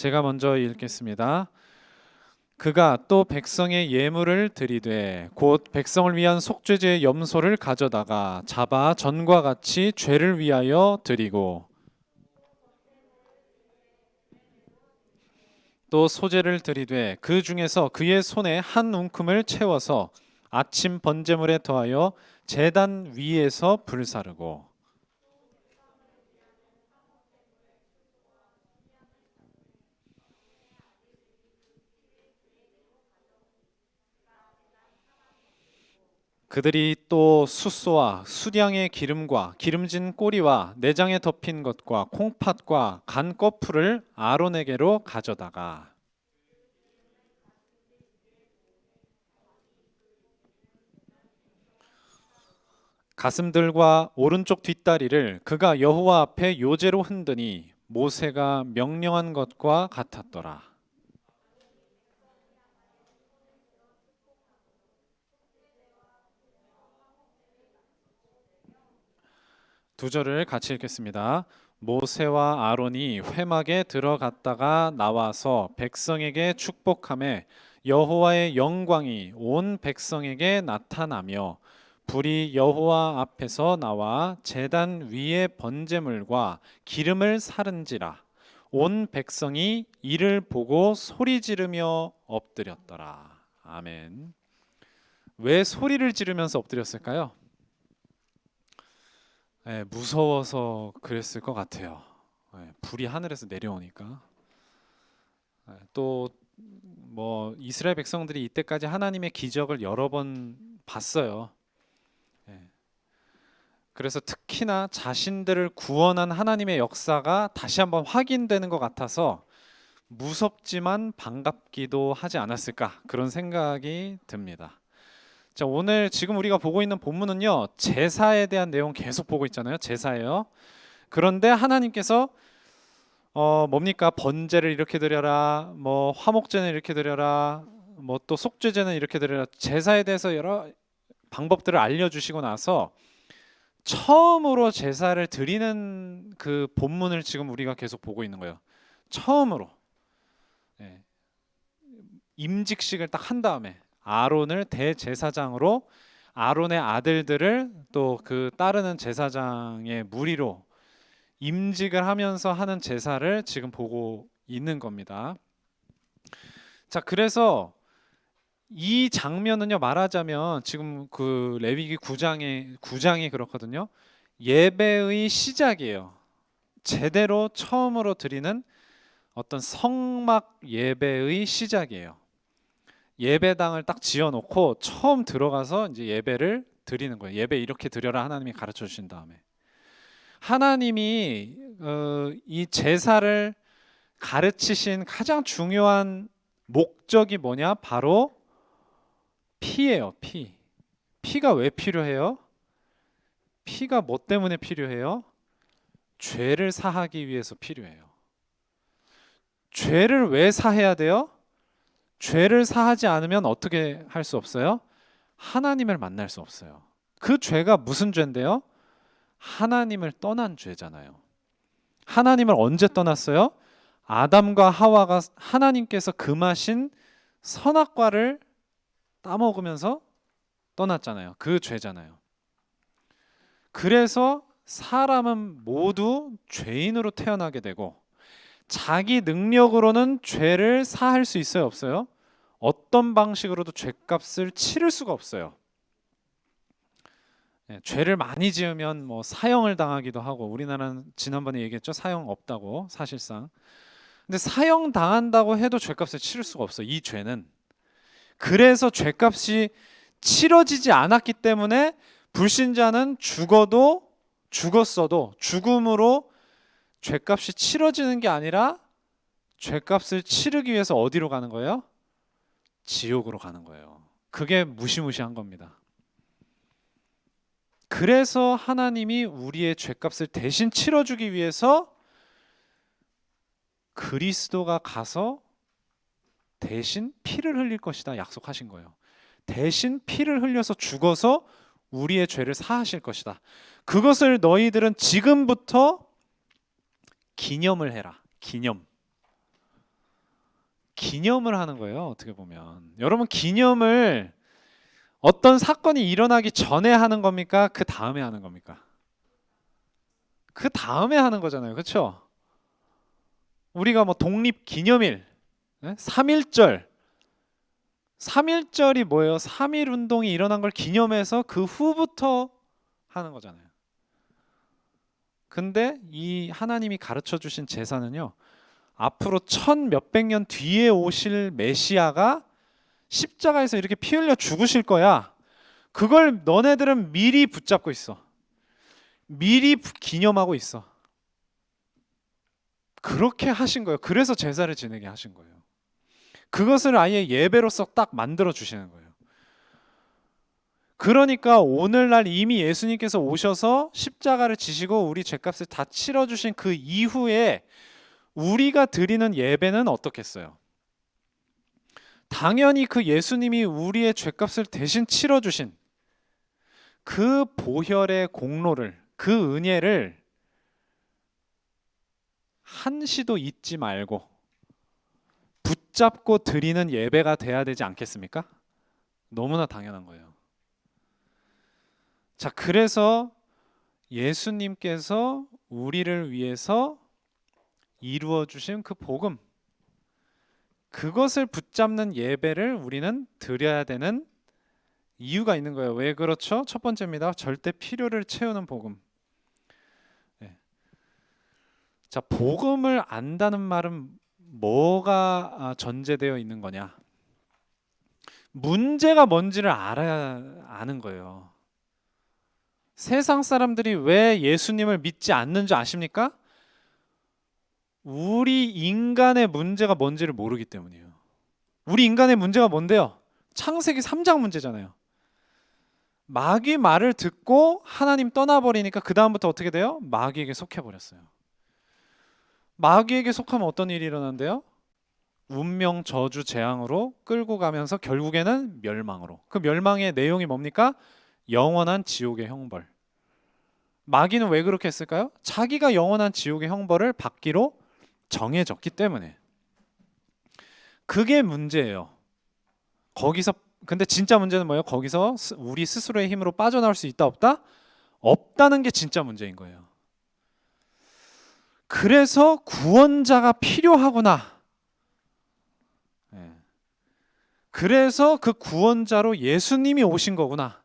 제가 먼저 읽겠습니다. 그가 또 백성의 예물을 드리되 곧 백성을 위한 속죄제의 염소를 가져다가 잡아 전과 같이 죄를 위하여 드리고 또 소제를 드리되 그 중에서 그의 손에 한 웅큼을 채워서 아침 번제물에 더하여 제단 위에서 불사르고 그들이 또 숫소와 수량의 기름과 기름진 꼬리와 내장에 덮인 것과 콩팥과 간 거풀을 아론에게로 가져다가 가슴들과 오른쪽 뒷다리를 그가 여호와 앞에 요제로 흔드니 모세가 명령한 것과 같았더라. 두 절을 같이 읽겠습니다. 모세와 아론이 회막에 들어갔다가 나와서 백성에게 축복함에 여호와의 영광이 온 백성에게 나타나며 불이 여호와 앞에서 나와 제단 위에 번제물과 기름을 사른지라 온 백성이 이를 보고 소리 지르며 엎드렸더라. 아멘. 왜 소리를 지르면서 엎드렸을까요? 네, 무서워서 그랬을 것 같아요. 네, 불이 하늘에서 내려오니까. 네, 또뭐 이스라엘 백성들이 이때까지 하나님의 기적을 여러 번 봤어요. 네. 그래서 특히나 자신들을 구원한 하나님의 역사가 다시 한번 확인되는 것 같아서 무섭지만 반갑기도 하지 않았을까 그런 생각이 듭니다. 자, 오늘 지금 우리가 보고 있는 본문은요. 제사에 대한 내용 계속 보고 있잖아요. 제사예요. 그런데 하나님께서 어 뭡니까? 번제를 이렇게 드려라. 뭐 화목제는 이렇게 드려라. 뭐 또 속죄제는 이렇게 드려라. 제사에 대해서 여러 방법들을 알려 주시고 나서 처음으로 제사를 드리는 그 본문을 지금 우리가 계속 보고 있는 거예요. 처음으로. 예. 임직식을 딱 한 다음에 아론을 대제사장으로 아론의 아들들을 또 그 따르는 제사장의 무리로 임직을 하면서 하는 제사를 지금 보고 있는 겁니다. 자, 그래서 이 장면은요 말하자면 지금 그 레위기 9장에 9장이 그렇거든요. 예배의 시작이에요. 제대로 처음으로 드리는 어떤 성막 예배의 시작이에요. 예배당을 딱 지어놓고 처음 들어가서 이제 예배를 드리는 거예요. 예배 이렇게 드려라 하나님이 가르쳐 주신 다음에 하나님이 어, 이 제사를 가르치신 가장 중요한 목적이 뭐냐? 바로 피예요. 피. 피가 왜 필요해요? 피가 뭐 때문에 필요해요? 죄를 사하기 위해서 필요해요. 죄를 왜 사해야 돼요? 죄를 사하지 않으면 어떻게 할 수 없어요? 하나님을 만날 수 없어요. 그 죄가 무슨 죄인데요? 하나님을 떠난 죄잖아요. 하나님을 언제 떠났어요? 아담과 하와가 하나님께서 금하신 선악과를 따먹으면서 떠났잖아요. 그 죄잖아요. 그래서 사람은 모두 죄인으로 태어나게 되고 자기 능력으로는 죄를 사할 수 있어요, 없어요? 어떤 방식으로도 죄값을 치를 수가 없어요. 네, 죄를 많이 지으면 뭐 사형을 당하기도 하고 우리나라는 지난번에 얘기했죠 사형 없다고 사실상 근데 사형 당한다고 해도 죄값을 치를 수가 없어 이 죄는 그래서 죄값이 치러지지 않았기 때문에 불신자는 죽어도 죽었어도 죽음으로 죄값이 치러지는 게 아니라 죄값을 치르기 위해서 어디로 가는 거예요? 지옥으로 가는 거예요. 그게 무시무시한 겁니다. 그래서 하나님이 우리의 죄값을 대신 치러주기 위해서 그리스도가 가서 대신 피를 흘릴 것이다 약속하신 거예요. 대신 피를 흘려서 죽어서 우리의 죄를 사하실 것이다. 그것을 너희들은 지금부터 기념을 해라. 기념. 기념을 하는 거예요. 어떻게 보면 여러분 기념을 어떤 사건이 일어나기 전에 하는 겁니까? 그 다음에 하는 겁니까? 그 다음에 하는 거잖아요. 그렇죠? 우리가 뭐 독립 기념일, 네? 3.1절 3.1절이 뭐예요? 3.1 운동이 일어난 걸 기념해서 그 후부터 하는 거잖아요. 근데 이 하나님이 가르쳐 주신 제사는요. 앞으로 천 몇백 년 뒤에 오실 메시아가 십자가에서 이렇게 피 흘려 죽으실 거야. 그걸 너네들은 미리 붙잡고 있어. 미리 부- 기념하고 있어. 그렇게 하신 거예요. 그래서 제사를 지내게 하신 거예요. 그것을 아예 예배로서 딱 만들어 주시는 거예요. 그러니까 오늘날 이미 예수님께서 오셔서 십자가를 지시고 우리 죄값을 다 치러 주신 그 이후에 우리가 드리는 예배는 어떻겠어요? 당연히 그 예수님이 우리의 죄값을 대신 치러 주신 그 보혈의 공로를 그 은혜를 한시도 잊지 말고 붙잡고 드리는 예배가 돼야 되지 않겠습니까? 너무나 당연한 거예요. 자, 그래서 예수님께서 우리를 위해서 이루어 주신 그 복음 그것을 붙잡는 예배를 우리는 드려야 되는 이유가 있는 거예요. 왜 그렇죠? 첫 번째입니다. 절대 필요를 채우는 복음. 네. 자, 복음을 안다는 말은 뭐가 아, 전제되어 있는 거냐? 문제가 뭔지를 알아야 아는 거예요. 세상 사람들이 왜 예수님을 믿지 않는 줄 아십니까? 우리 인간의 문제가 뭔지를 모르기 때문이에요. 우리 인간의 문제가 뭔데요? 창세기 3장 문제잖아요. 마귀 말을 듣고 하나님 떠나버리니까 그 다음부터 어떻게 돼요? 마귀에게 속해 버렸어요. 마귀에게 속하면 어떤 일이 일어난대요? 운명 저주 재앙으로 끌고 가면서 결국에는 멸망으로. 그 멸망의 내용이 뭡니까? 영원한 지옥의 형벌. 마귀는 왜 그렇게 했을까요? 자기가 영원한 지옥의 형벌을 받기로 정해졌기 때문에. 그게 문제예요. 거기서 근데 진짜 문제는 뭐예요? 거기서 스- 우리 스스로의 힘으로 빠져나올 수 있다 없다? 없다는 게 진짜 문제인 거예요. 그래서 구원자가 필요하구나. 예. 그래서 그 구원자로 예수님이 오신 거구나.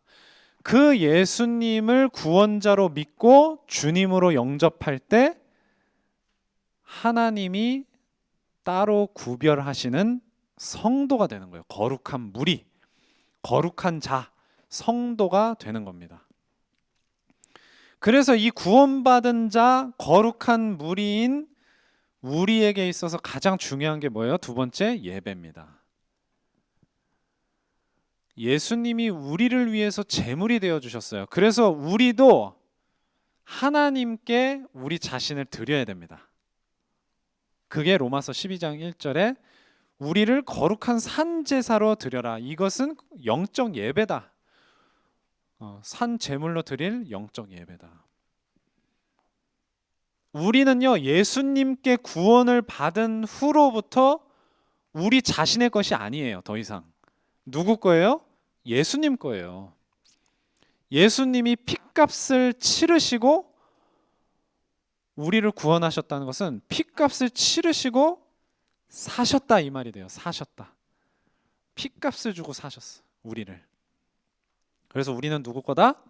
그 예수님을 구원자로 믿고 주님으로 영접할 때 하나님이 따로 구별하시는 성도가 되는 거예요. 거룩한 무리, 거룩한 자, 성도가 되는 겁니다. 그래서 이 구원받은 자, 거룩한 무리인 우리에게 있어서 가장 중요한 게 뭐예요? 두 번째 예배입니다. 예수님이 우리를 위해서 제물이 되어 주셨어요. 그래서 우리도 하나님께 우리 자신을 드려야 됩니다. 그게 로마서 12장 1절에 우리를 거룩한 산 제사로 드려라. 이것은 영적 예배다. 어, 산 제물로 드릴 영적 예배다. 우리는요 예수님께 구원을 받은 후로부터 우리 자신의 것이 아니에요. 더 이상 누구 거예요? 예수님 거예요. 예수님이 핏값을 치르시고 우리를 구원하셨다는 것은 핏값을 치르시고 사셨다 이 말이 돼요. 사셨다. 핏값을 주고 사셨어. 우리를. 그래서 우리는 누구 거다?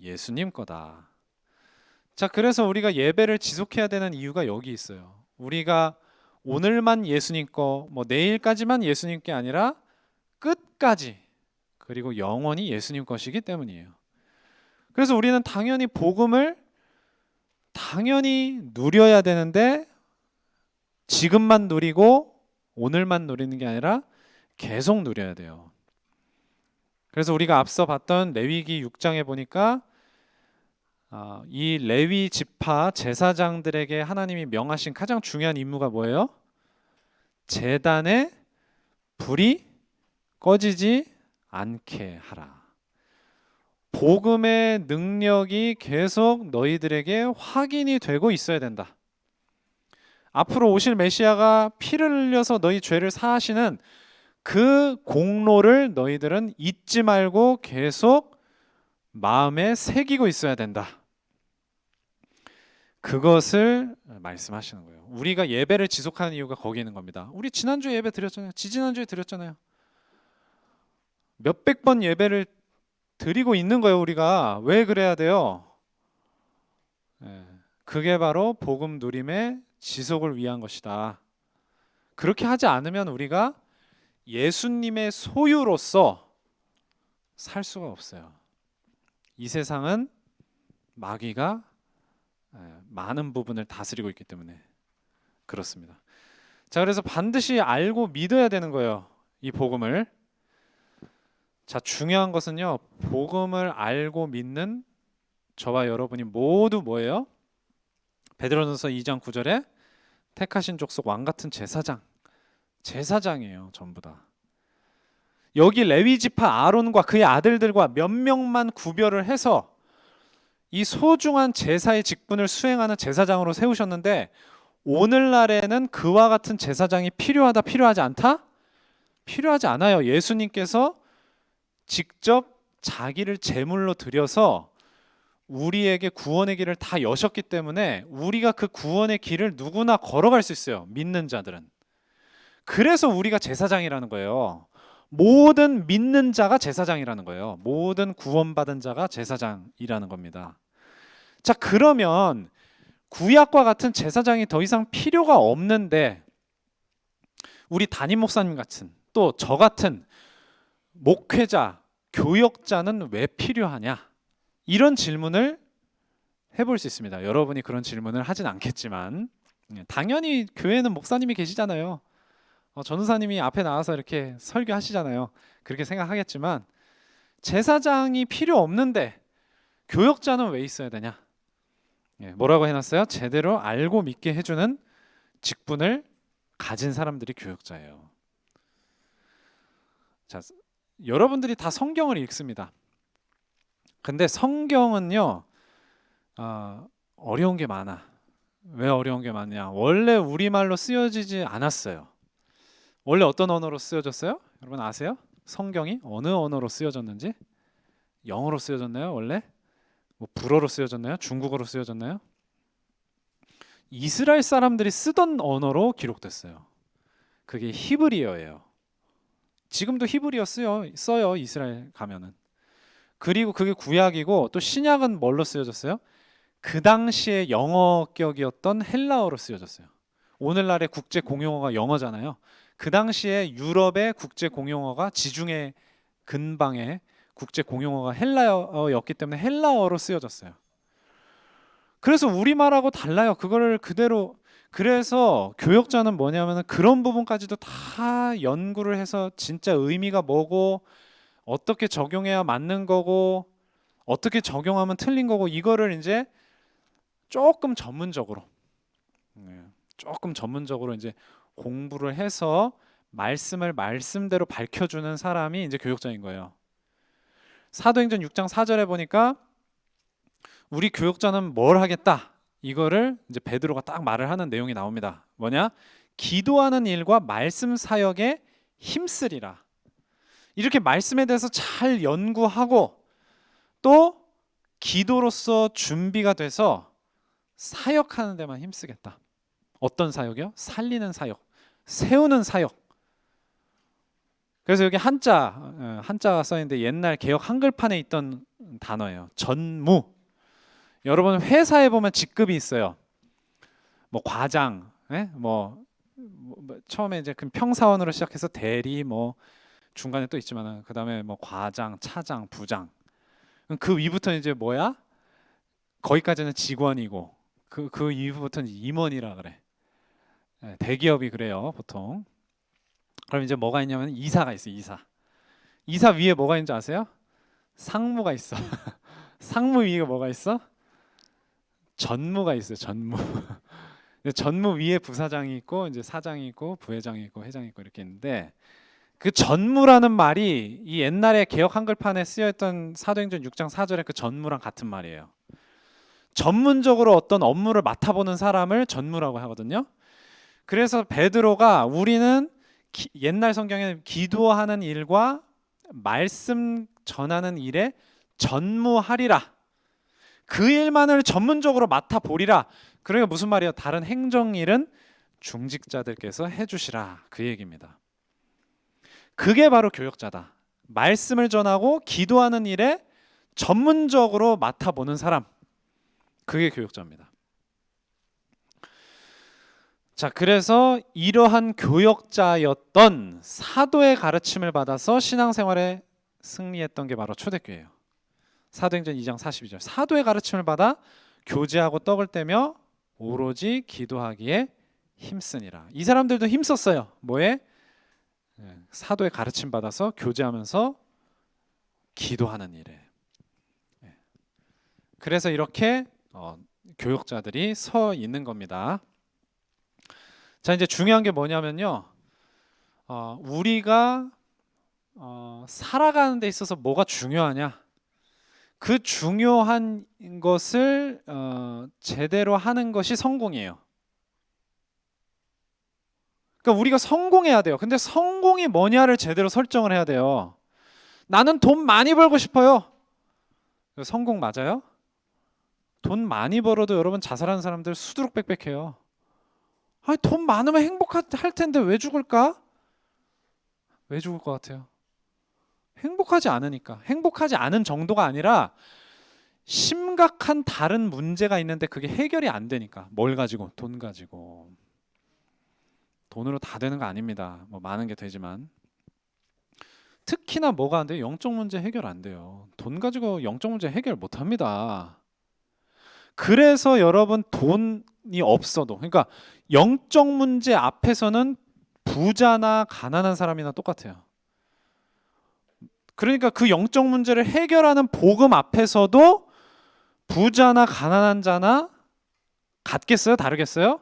예수님 거다. 자, 그래서 우리가 예배를 지속해야 되는 이유가 여기 있어요. 우리가 오늘만 예수님 거, 뭐 내일까지만 예수님 게 아니라 끝까지 그리고 영원히 예수님 것이기 때문이에요. 그래서 우리는 당연히 복음을 당연히 누려야 되는데 지금만 누리고 오늘만 누리는 게 아니라 계속 누려야 돼요. 그래서 우리가 앞서 봤던 레위기 6장에 보니까 아, 이 레위 지파 제사장들에게 하나님이 명하신 가장 중요한 임무가 뭐예요? 제단에 불이 꺼지지 않게 하라. 복음의 능력이 계속 너희들에게 확인이 되고 있어야 된다. 앞으로 오실 메시아가 피를 흘려서 너희 죄를 사하시는 그 공로를 너희들은 잊지 말고 계속 마음에 새기고 있어야 된다. 그것을 말씀하시는 거예요. 우리가 예배를 지속하는 이유가 거기 있는 겁니다. 우리 지난주에 예배 드렸잖아요. 지지난주에 드렸잖아요. 몇백 번 예배를 드리고 있는 거예요, 우리가. 왜 그래야 돼요? 예, 그게 바로 복음 누림의 지속을 위한 것이다. 그렇게 하지 않으면 우리가 예수님의 소유로서 살 수가 없어요. 이 세상은 마귀가 예, 많은 부분을 다스리고 있기 때문에 그렇습니다. 자, 그래서 반드시 알고 믿어야 되는 거예요. 이 복음을. 자, 중요한 것은요. 복음을 알고 믿는 저와 여러분이 모두 뭐예요? 베드로전서 2장 9절에 택하신 족속 왕 같은 제사장. 제사장이에요, 전부 다. 여기 레위 지파 아론과 그의 아들들과 몇 명만 구별을 해서 이 소중한 제사의 직분을 수행하는 제사장으로 세우셨는데 오늘날에는 그와 같은 제사장이 필요하다 필요하지 않다? 필요하지 않아요. 예수님께서 직접 자기를 제물로 드려서 우리에게 구원의 길을 다 여셨기 때문에 우리가 그 구원의 길을 누구나 걸어갈 수 있어요. 믿는 자들은. 그래서 우리가 제사장이라는 거예요. 모든 믿는 자가 제사장이라는 거예요. 모든 구원받은 자가 제사장이라는 겁니다. 자, 그러면 구약과 같은 제사장이 더 이상 필요가 없는데 우리 담임 목사님 같은 또 저 같은 목회자, 교역자는 왜 필요하냐? 이런 질문을 해볼 수 있습니다. 여러분이 그런 질문을 하진 않겠지만 예, 당연히 교회는 목사님이 계시잖아요. 어, 전우사님이 앞에 나와서 이렇게 설교하시잖아요. 그렇게 생각하겠지만 제사장이 필요 없는데 교역자는 왜 있어야 되냐? 예, 뭐라고 해놨어요? 제대로 알고 믿게 해주는 직분을 가진 사람들이 교역자예요. 자, 여러분들이 다 성경을 읽습니다. 근데 성경은요, 어, 어려운 게 많아. 왜 어려운 게 많냐? 원래 우리 말로 쓰여지지 않았어요. 원래 어떤 언어로 쓰여졌어요? 여러분 아세요? 성경이 어느 언어로 쓰여졌는지? 영어로 쓰여졌나요? 원래? 뭐 불어로 쓰여졌나요? 중국어로 쓰여졌나요? 이스라엘 사람들이 쓰던 언어로 기록됐어요. 그게 히브리어예요. 지금도 히브리어 쓰여 써요 이스라엘 가면은. 그리고 그게 구약이고 또 신약은 뭘로 쓰여졌어요? 그 당시에 영어격이었던 헬라어로 쓰여졌어요. 오늘날의 국제 공용어가 영어잖아요. 그 당시에 유럽의 국제 공용어가 지중해 근방의 국제 공용어가 헬라어였기 때문에 헬라어로 쓰여졌어요. 그래서 우리말하고 달라요. 그거를 그대로 그래서 교역자는 뭐냐면은 그런 부분까지도 다 연구를 해서 진짜 의미가 뭐고 어떻게 적용해야 맞는 거고 어떻게 적용하면 틀린 거고 이거를 이제 조금 전문적으로 네, 조금 전문적으로 이제 공부를 해서 말씀을 말씀대로 밝혀주는 사람이 이제 교역자인 거예요. 사도행전 6장 4절에 보니까 우리 교역자는 뭘 하겠다 이거를 이제 베드로가 딱 말을 하는 내용이 나옵니다. 뭐냐? 기도하는 일과 말씀 사역에 힘쓰리라. 이렇게 말씀에 대해서 잘 연구하고 또 기도로서 준비가 돼서 사역하는 데만 힘쓰겠다. 어떤 사역이요? 살리는 사역, 세우는 사역. 그래서 여기 한자 어, 한자가 써 있는데 옛날 개혁 한글판에 있던 단어예요. 전무. 여러분 회사에 보면 직급이 있어요. 뭐 과장, 예? 뭐, 뭐 처음에 이제 그 평사원으로 시작해서 대리, 뭐 중간에 또 있지만은 그 다음에 뭐 과장, 차장, 부장. 그 위부터는 이제 뭐야? 거기까지는 직원이고 그그 이후부터는 임원이라 그래. 예, 대기업이 그래요 보통. 그럼 이제 뭐가 있냐면 이사가 있어 요 이사. 이사 위에 뭐가 있는지 아세요? 상무가 있어. 상무 위에 뭐가 있어? 전무가 있어요. 전무. 전무 위에 부사장이 있고 이제 사장이 있고 부회장이 있고 회장이 있고 이렇게 있는데 그 전무라는 말이 이 옛날에 개혁 한글판에 쓰여있던 사도행전 6장 4절의 그 전무랑 같은 말이에요. 전문적으로 어떤 업무를 맡아보는 사람을 전무라고 하거든요. 그래서 베드로가 우리는 기- 옛날 성경에 기도하는 일과 말씀 전하는 일에 전무하리라. 그 일만을 전문적으로 맡아 보리라. 그러니까 무슨 말이야? 다른 행정 일은 중직자들께서 해주시라 그 얘기입니다. 그게 바로 교역자다. 말씀을 전하고 기도하는 일에 전문적으로 맡아보는 사람. 그게 교역자입니다. 자, 그래서 이러한 교역자였던 사도의 가르침을 받아서 신앙생활에 승리했던 게 바로 초대교회예요. 사도행전 2장 42절. 사도의 가르침을 받아 교제하고 떡을 떼며 오로지 기도하기에 힘쓰니라. 이 사람들도 힘썼어요. 뭐에? 예, 사도의 가르침 받아서 교제하면서 기도하는 일에. 예. 그래서 이렇게 어, 교역자들이 서 있는 겁니다. 자 이제 중요한 게 뭐냐면요. 어, 우리가 어, 살아가는 데 있어서 뭐가 중요하냐? 그 중요한 것을 어, 제대로 하는 것이 성공이에요. 그러니까 우리가 성공해야 돼요. 근데 성공이 뭐냐를 제대로 설정을 해야 돼요. 나는 돈 많이 벌고 싶어요. 성공 맞아요? 돈 많이 벌어도 여러분 자살하는 사람들 수두룩백백해요. 아니 돈 많으면 행복할 텐데 왜 죽을까? 왜 죽을 것 같아요? 행복하지 않으니까. 행복하지 않은 정도가 아니라 심각한 다른 문제가 있는데 그게 해결이 안 되니까. 뭘 가지고? 돈 가지고. 돈으로 다 되는 거 아닙니다. 뭐 많은 게 되지만 특히나 뭐가 안 돼요? 영적 문제 해결 안 돼요. 돈 가지고 영적 문제 해결 못 합니다. 그래서 여러분 돈이 없어도 그러니까 영적 문제 앞에서는 부자나 가난한 사람이나 똑같아요. 그러니까 그 영적 문제를 해결하는 복음 앞에서도 부자나 가난한 자나 같겠어요? 다르겠어요?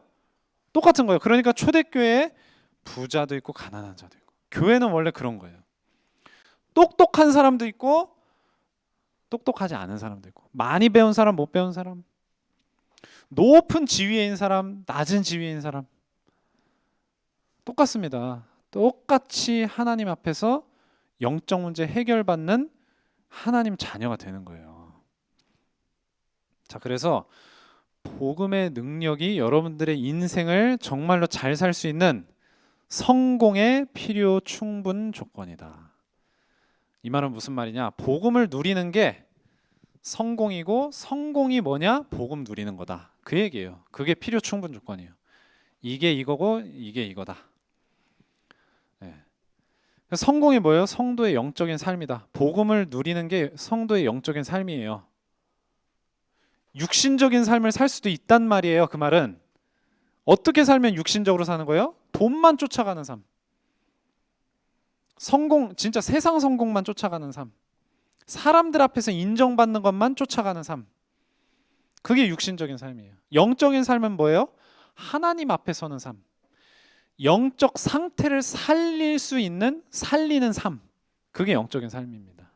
똑같은 거예요. 그러니까 초대교회에 부자도 있고 가난한 자도 있고 교회는 원래 그런 거예요. 똑똑한 사람도 있고 똑똑하지 않은 사람도 있고 많이 배운 사람 못 배운 사람 높은 지위에 있는 사람 낮은 지위에 있는 사람 똑같습니다. 똑같이 하나님 앞에서 영적 문제 해결받는 하나님 자녀가 되는 거예요. 자, 그래서 복음의 능력이 여러분들의 인생을 정말로 잘 살 수 있는 성공의 필요 충분 조건이다. 이 말은 무슨 말이냐? 복음을 누리는 게 성공이고 성공이 뭐냐? 복음 누리는 거다. 그 얘기예요. 그게 필요 충분 조건이에요. 이게 이거고 이게 이거다. 네. 성공이 뭐예요? 성도의 영적인 삶이다. 복음을 누리는 게 성도의 영적인 삶이에요. 육신적인 삶을 살 수도 있단 말이에요. 그 말은 어떻게 살면 육신적으로 사는 거예요? 돈만 쫓아가는 삶. 성공 진짜 세상 성공만 쫓아가는 삶. 사람들 앞에서 인정받는 것만 쫓아가는 삶. 그게 육신적인 삶이에요. 영적인 삶은 뭐예요? 하나님 앞에 서는 삶. 영적 상태를 살릴 수 있는 살리는 삶. 그게 영적인 삶입니다.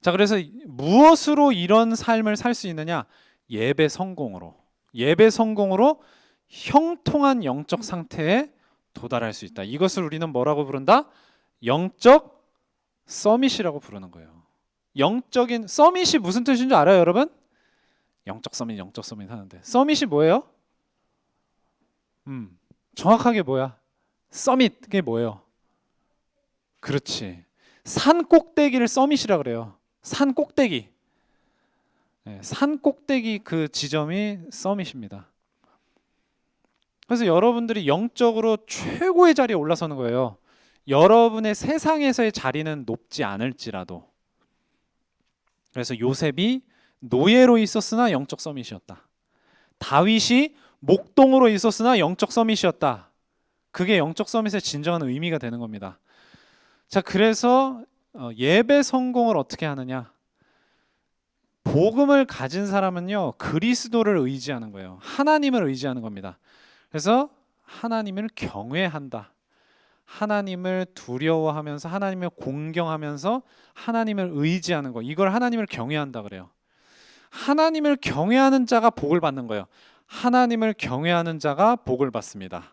자, 그래서 무엇으로 이런 삶을 살 수 있느냐? 예배 성공으로. 예배 성공으로 형통한 영적 상태에 도달할 수 있다. 이것을 우리는 뭐라고 부른다? 영적 서밋이라고 부르는 거예요. 영적인 서밋이 무슨 뜻인 줄 알아요, 여러분? 영적 서밋, 영적 서밋 하는데 서밋이 뭐예요? 음, 정확하게 뭐야? 서밋 그게 뭐예요? 그렇지. 산 꼭대기를 서밋이라 그래요. 산 꼭대기. 네, 산 꼭대기 그 지점이 서밋입니다. 그래서 여러분들이 영적으로 최고의 자리에 올라서는 거예요. 여러분의 세상에서의 자리는 높지 않을지라도. 그래서 요셉이 노예로 있었으나 영적 서밋이었다. 다윗이 목동으로 있었으나 영적 서밋이었다. 그게 영적 서밋의 진정한 의미가 되는 겁니다. 자, 그래서 어, 예배 성공을 어떻게 하느냐? 복음을 가진 사람은요 그리스도를 의지하는 거예요. 하나님을 의지하는 겁니다. 그래서 하나님을 경외한다. 하나님을 두려워하면서 하나님을 공경하면서 하나님을 의지하는 거. 이걸 하나님을 경외한다 그래요. 하나님을 경외하는 자가 복을 받는 거예요. 하나님을 경외하는 자가 복을 받습니다.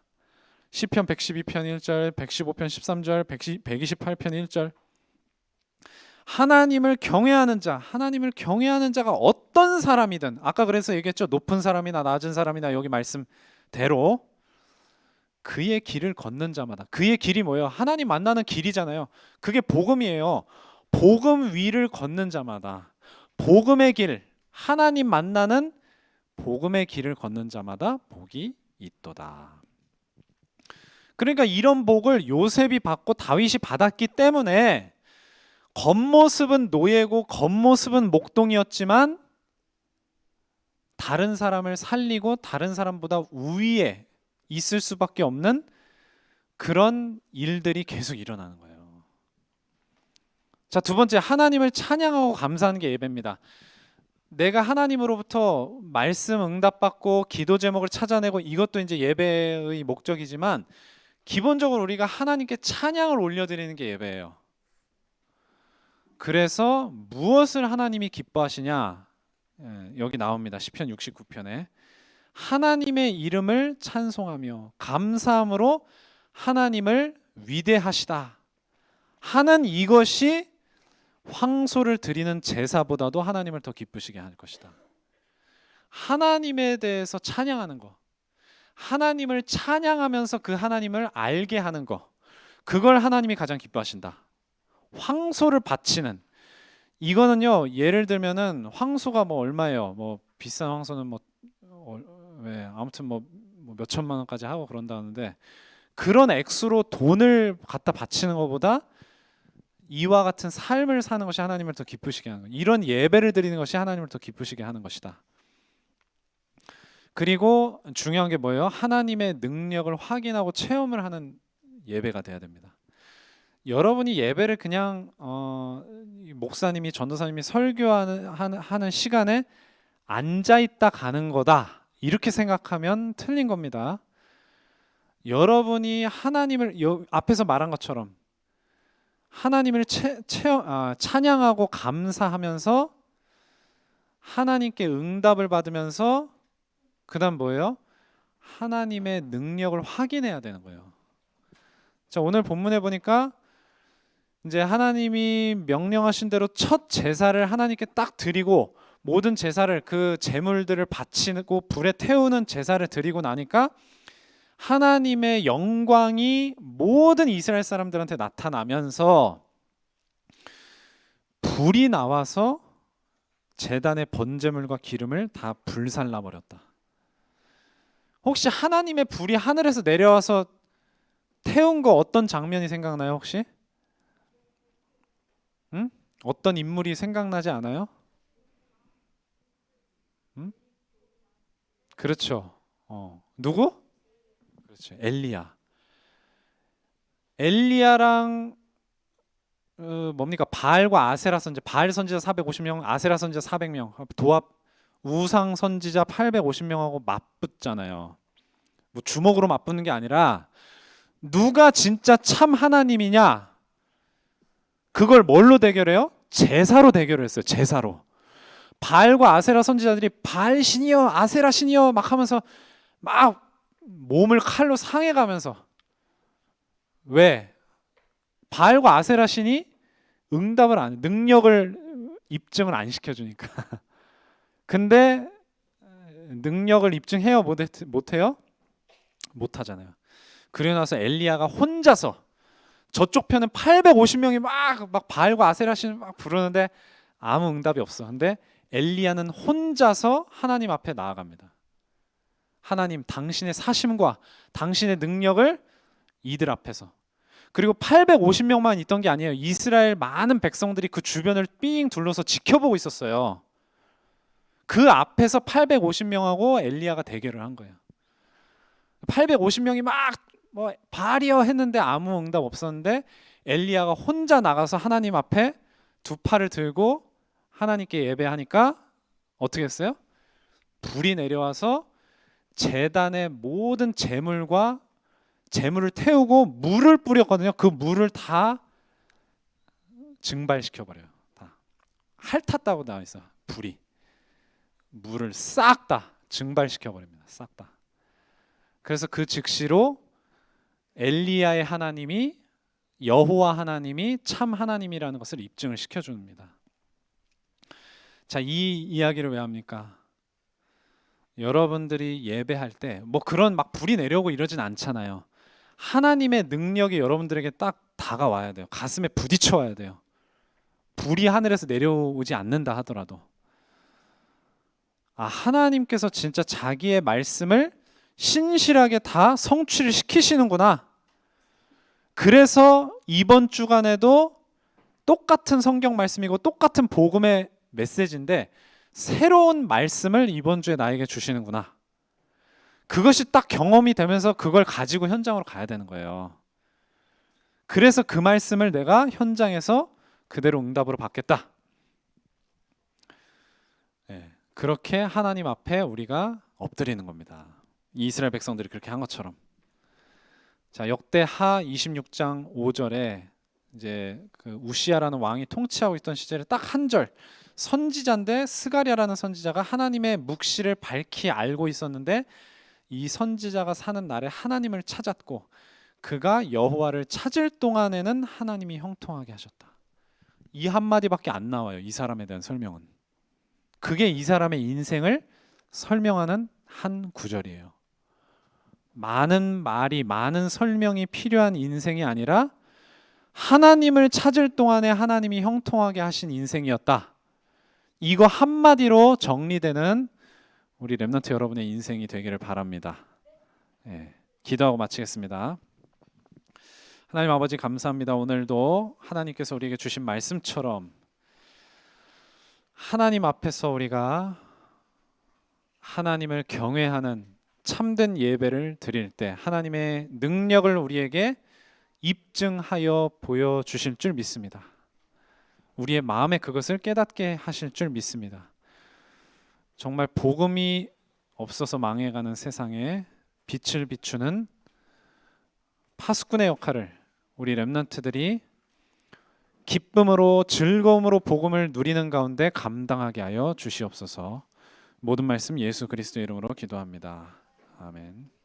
시편 112편 1절, 115편 13절, 128편 1절. 하나님을 경외하는 자, 하나님을 경외하는 자가 어떤 사람이든 아까 그래서 얘기했죠. 높은 사람이나 낮은 사람이나 여기 말씀대로 그의 길을 걷는 자마다 그의 길이 뭐예요? 하나님 만나는 길이잖아요. 그게 복음이에요. 복음 위를 걷는 자마다 복음의 길, 하나님 만나는 복음의 길을 걷는 자마다 복이 있도다. 그러니까 이런 복을 요셉이 받고 다윗이 받았기 때문에 겉모습은 노예고 겉모습은 목동이었지만 다른 사람을 살리고 다른 사람보다 우위에 있을 수밖에 없는 그런 일들이 계속 일어나는 거예요. 자, 두 번째 하나님을 찬양하고 감사하는 게 예배입니다. 내가 하나님으로부터 말씀 응답받고 기도 제목을 찾아내고 이것도 이제 예배의 목적이지만 기본적으로 우리가 하나님께 찬양을 올려드리는 게 예배예요. 그래서 무엇을 하나님이 기뻐하시냐? 예, 여기 나옵니다. 시편 69편에 하나님의 이름을 찬송하며 감사함으로 하나님을 위대하시다 하는 이것이 황소를 드리는 제사보다도 하나님을 더 기쁘시게 할 것이다. 하나님에 대해서 찬양하는 거. 하나님을 찬양하면서 그 하나님을 알게 하는 거. 그걸 하나님이 가장 기뻐하신다. 황소를 바치는 이거는요. 예를 들면은 황소가 뭐 얼마예요? 뭐 비싼 황소는 뭐 어, 왜 아무튼 뭐, 뭐 몇 천만 원까지 하고 그런다는데 그런 액수로 돈을 갖다 바치는 것보다 이와 같은 삶을 사는 것이 하나님을 더 기쁘시게 하는 것. 이런 예배를 드리는 것이 하나님을 더 기쁘시게 하는 것이다. 그리고 중요한 게 뭐예요? 하나님의 능력을 확인하고 체험을 하는 예배가 돼야 됩니다. 여러분이 예배를 그냥 어, 목사님이 전도사님이 설교하는 하는, 하는 시간에 앉아 있다 가는 거다 이렇게 생각하면 틀린 겁니다. 여러분이 하나님을 여, 앞에서 말한 것처럼 하나님을 채, 체험, 아, 찬양하고 감사하면서 하나님께 응답을 받으면서 그다음 뭐예요? 하나님의 능력을 확인해야 되는 거예요. 자 오늘 본문에 보니까 이제 하나님이 명령하신 대로 첫 제사를 하나님께 딱 드리고 모든 제사를 그 제물들을 바치고 불에 태우는 제사를 드리고 나니까 하나님의 영광이 모든 이스라엘 사람들한테 나타나면서 불이 나와서 제단의 번제물과 기름을 다 불살라 버렸다. 혹시 하나님의 불이 하늘에서 내려와서 태운 거 어떤 장면이 생각나요, 혹시? 응? 어떤 인물이 생각나지 않아요? 응? 그렇죠. 어. 누구? 그렇죠. 엘리야. 엘리야랑 어, 뭡니까? 바알과 아세라 선지 바알 선지자 450명, 아세라 선지자 400명. 도합 우상 선지자 850명하고 맞붙잖아요. 뭐 주먹으로 맞붙는 게 아니라 누가 진짜 참 하나님이냐? 그걸 뭘로 대결해요? 제사로 대결을 했어요. 제사로. 바알과 아세라 선지자들이 바알 신이여, 아세라 신이여 막 하면서 막 몸을 칼로 상해 가면서 왜? 바알과 아세라 신이 응답을 안 능력을 입증을 안 시켜 주니까. 근데 능력을 입증해요 못 해요? 못 하잖아요. 그러고 나서 엘리야가 혼자서 저쪽 편은 850명이 막 막 바알과 아세라신 막 부르는데 아무 응답이 없어. 근데 엘리야는 혼자서 하나님 앞에 나아갑니다. 하나님 당신의 사심과 당신의 능력을 이들 앞에서 그리고 850명만 있던 게 아니에요. 이스라엘 많은 백성들이 그 주변을 삥 둘러서 지켜보고 있었어요. 그 앞에서 850명하고 엘리야가 대결을 한 거예요. 850명이 막 뭐 바리어 했는데 아무 응답 없었는데 엘리야가 혼자 나가서 하나님 앞에 두 팔을 들고 하나님께 예배하니까 어떻게 했어요? 불이 내려와서 제단의 모든 재물과 재물을 태우고 물을 뿌렸거든요. 그 물을 다 증발시켜 버려요. 다 핥았다고 나와 있어. 불이 물을 싹 다 증발시켜 버립니다. 싹 다. 그래서 그 즉시로 엘리야의 하나님이 여호와 하나님이 참 하나님이라는 것을 입증을 시켜 줍니다. 자, 이 이야기를 왜 합니까? 여러분들이 예배할 때 뭐 그런 막 불이 내려오고 이러진 않잖아요. 하나님의 능력이 여러분들에게 딱 다가와야 돼요. 가슴에 부딪혀 와야 돼요. 불이 하늘에서 내려오지 않는다 하더라도 아 하나님께서 진짜 자기의 말씀을 신실하게 다 성취를 시키시는구나. 그래서 이번 주간에도 똑같은 성경 말씀이고 똑같은 복음의 메시지인데 새로운 말씀을 이번 주에 나에게 주시는구나. 그것이 딱 경험이 되면서 그걸 가지고 현장으로 가야 되는 거예요. 그래서 그 말씀을 내가 현장에서 그대로 응답으로 받겠다. 예, 그렇게 하나님 앞에 우리가 엎드리는 겁니다. 이스라엘 백성들이 그렇게 한 것처럼. 자, 역대하 26장 5절에 이제 그 우시아라는 왕이 통치하고 있던 시절에 딱 한 절 선지자인데 스가랴라는 선지자가 하나님의 묵시를 밝히 알고 있었는데 이 선지자가 사는 날에 하나님을 찾았고 그가 여호와를 찾을 동안에는 하나님이 형통하게 하셨다. 이 한마디밖에 안 나와요. 이 사람에 대한 설명은. 그게 이 사람의 인생을 설명하는 한 구절이에요. 많은 말이 많은 설명이 필요한 인생이 아니라 하나님을 찾을 동안에 하나님이 형통하게 하신 인생이었다. 이거 한마디로 정리되는 우리 렘넌트 여러분의 인생이 되기를 바랍니다. 예, 기도하고 마치겠습니다. 하나님 아버지 감사합니다. 오늘도 하나님께서 우리에게 주신 말씀처럼 하나님 앞에서 우리가 하나님을 경외하는 참된 예배를 드릴 때 하나님의 능력을 우리에게 입증하여 보여 주실 줄 믿습니다. 우리의 마음에 그것을 깨닫게 하실 줄 믿습니다. 정말 복음이 없어서 망해가는 세상에 빛을 비추는 파수꾼의 역할을 우리 렘넌트들이 기쁨으로 즐거움으로 복음을 누리는 가운데 감당하게 하여 주시옵소서. 모든 말씀 예수 그리스도의 이름으로 기도합니다. 아멘.